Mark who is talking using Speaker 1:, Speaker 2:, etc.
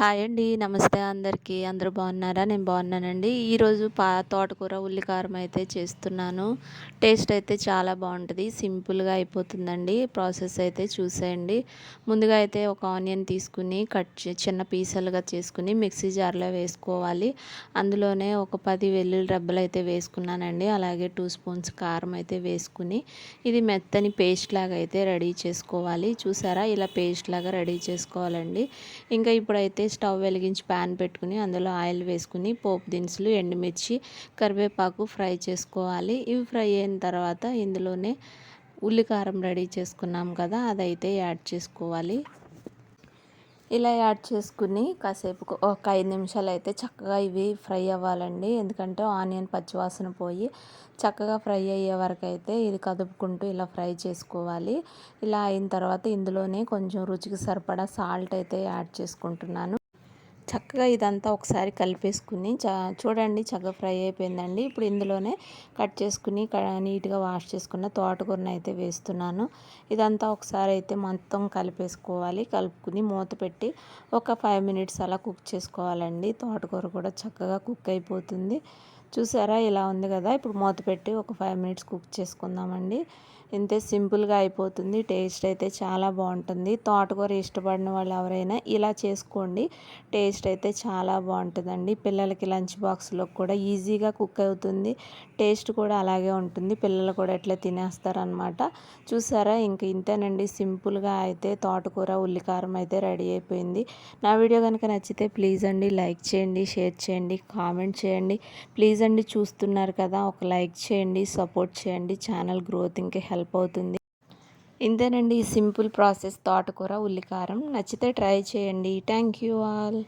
Speaker 1: Hi అండి. నమస్తే అందరికీ. అందరూ బాగున్నారా? నేను బాగున్నానండి. ఈరోజు పా తోటకూర ఉల్లికారం అయితే చేస్తున్నాను. టేస్ట్ అయితే చాలా బాగుంటుంది. సింపుల్గా అయిపోతుందండి. ప్రాసెస్ అయితే చూసేయండి. ముందుగా అయితే ఒక ఆనియన్ తీసుకుని కట్ చిన్న పీసలుగా చేసుకుని మిక్సీ జార్లో వేసుకోవాలి. అందులోనే ఒక పది వెల్లుల్లి రెబ్బలు అయితే వేసుకున్నానండి. అలాగే టూ స్పూన్స్ కారం అయితే వేసుకుని ఇది మెత్తని పేస్ట్ లాగా అయితే రెడీ చేసుకోవాలి. చూసారా? ఇలా పేస్ట్ లాగా రెడీ చేసుకోవాలండి. ఇంకా ఇప్పుడైతే స్టవ్ వెలిగించి ప్యాన్ పెట్టుకుని అందులో ఆయిల్ వేసుకుని పోపు దినుసులు ఎండుమిర్చి కరివేపాకు ఫ్రై చేసుకోవాలి. ఇవి ఫ్రై అయిన తర్వాత ఇందులోనే ఉల్లికారం రెడీ చేసుకున్నాం కదా అదైతే యాడ్ చేసుకోవాలి. ఇలా యాడ్ చేసుకుని కాసేపు ఒక ఐదు నిమిషాలు అయితే చక్కగా ఇవి ఫ్రై అవ్వాలండి. ఎందుకంటే ఆనియన్ పచ్చివాసన పోయి చక్కగా ఫ్రై అయ్యే వరకు అయితే ఇది కదుపుకుంటూ ఇలా ఫ్రై చేసుకోవాలి. ఇలా అయిన తర్వాత ఇందులోనే కొంచెం రుచికి సరిపడా సాల్ట్ అయితే యాడ్ చేసుకుంటున్నాను. చక్కగా ఇదంతా ఒకసారి కలిపేసుకుని చ చూడండి చక్కగా ఫ్రై అయిపోయిందండి. ఇప్పుడు ఇందులోనే కట్ చేసుకుని నీట్గా వాష్ చేసుకున్న తోటకూరని అయితే వేస్తున్నాను. ఇదంతా ఒకసారి అయితే మొత్తం కలిపేసుకోవాలి. కలుపుకుని మూత పెట్టి ఒక ఫైవ్ మినిట్స్ అలా కుక్ చేసుకోవాలండి. తోటకూర కూడా చక్కగా కుక్ అయిపోతుంది. చూసారా? ఇలా ఉంది కదా. ఇప్పుడు మూత పెట్టి ఒక ఫైవ్ మినిట్స్ కుక్ చేసుకుందామండి. ఇంతే సింపుల్గా అయిపోతుంది. టేస్ట్ అయితే చాలా బాగుంటుంది. తోటకూర ఇష్టపడిన వాళ్ళు ఎవరైనా ఇలా చేసుకోండి. టేస్ట్ అయితే చాలా బాగుంటుందండి. పిల్లలకి లంచ్ బాక్స్లో కూడా ఈజీగా కుక్ అవుతుంది. టేస్ట్ కూడా అలాగే ఉంటుంది. పిల్లలు కూడా ఎట్లా తినేస్తారనమాట చూసారా? ఇంక ఇంతేనండి. సింపుల్గా అయితే తోటకూర ఉల్లికారం అయితే రెడీ అయిపోయింది. నా వీడియో కనుక నచ్చితే ప్లీజ్ అండి లైక్ చేయండి షేర్ చేయండి కామెంట్ చేయండి. ప్లీజ్ అండి చూస్తున్నారు కదా ఒక లైక్ చేయండి సపోర్ట్ చేయండి ఛానల్ గ్రోత్ ఇంకా హెల్ప్ అవుతుంది. ఇంతేనండి సింపుల్ ప్రాసెస్ తోటకూర ఉల్లికారం నచ్చితే ట్రై చేయండి. Thank you all